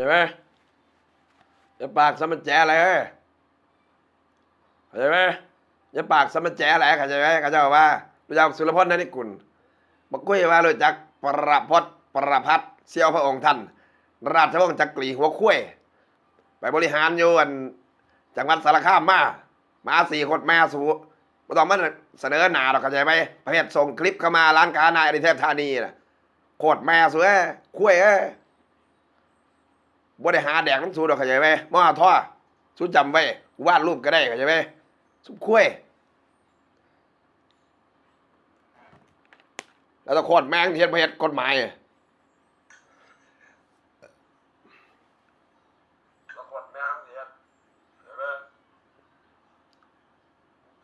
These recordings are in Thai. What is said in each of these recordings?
เห็นไหมอย่าปากสมันแจอะไรเฮ้ยเข้าใจไหมอย่าปากสมันแจอะไรเข้าใจไหมเขาเจ้าว่าพรู้จักสุรพจน์นันทิกุลบอกกุ้ยว่ารู้จักประพจน์ประพัดเสี่ยวพระองค์ท่าน ราชวงศ์จักรีหัวคุ้ยไปบริหารอยู่อันจังหวัดสารคามมามาสี่คนแม่สูไม่ต้องมาเสนอหนาหรอกเข้าใจไหมประเภทส่งคลิปเข้ามาร้านค้านายอดิเทพธานีน่ะโคตรแม่สวยคุ้ยเอ้ บ่ได้หาแดกน้ำสูดอกเข้าใจไหมมอท่อสูจำไว้วาดรูปก็ได้เข้าใจไหมสุบคุ้ยแล้วตะโคนแมงเทียนประเพชรกฎหมาย แล้วคนแม่งเนี่ยเห็นไหม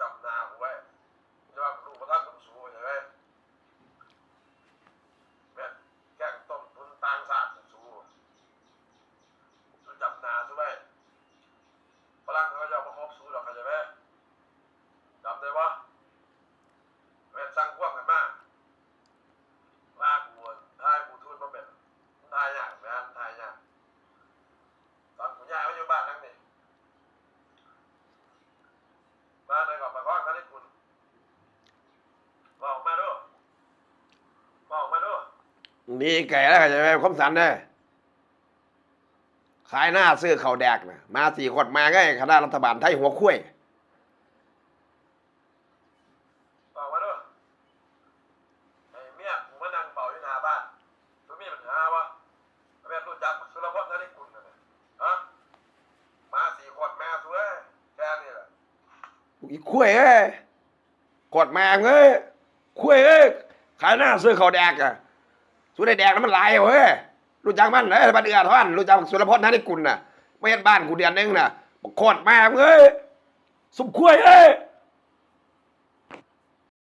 จับหน้ากูไว้จะว่าลูกประทับลูกสูเห็นไหมแม่แกล้งต้มทุนต่างชาติสูสูจับหน้าสูไว้ฝรั่งเขาจะเอามาคบสูหรอกเข้าใจไหมจำได้ปะแม่สร้างกว้างกันมากลากกูท้ายกูทูดมาเป็นทายยากแม่นทายยาก ตอนคุณยายเขาอยู่บ้านนั่งนี่บ้านไหนก่อนมาก้อนเขาได้คุณบอกมาดูบอกมาดู นี่แก่แล้วเข้าใจไหมคมสันเด้อขายหน้าซื้อข้าวแดกนะมาสี่คนมาก็คณะรัฐบาลไทยหัวคุ้ยบอกมาดูไอ้เมียกูมานั่งเป่าอยู่หน้าบ้านกูมีปัญหาวะแม่รู้จักสุรพจน์นั่นได้คุณนะเนี่ยฮะมาสี่คนแม่สวยแค่นี้แหละอีคุ้ยเอ้ยกดแมงเอ้ยคุ้ยเอ้ยขายหน้าซื้อข้าวแดกอะ สุดได้แดงแล้วมันลายเว้ยรู้จักมันเอ้ยบ้านเอือท่อนรู้จักสุรพจน์นันทิกุลน่ะไม่เห็นบ้านกูเดือนนึงน่ะบอกโคตรแม่เอ้ยสุขคุ้ยเอ้ย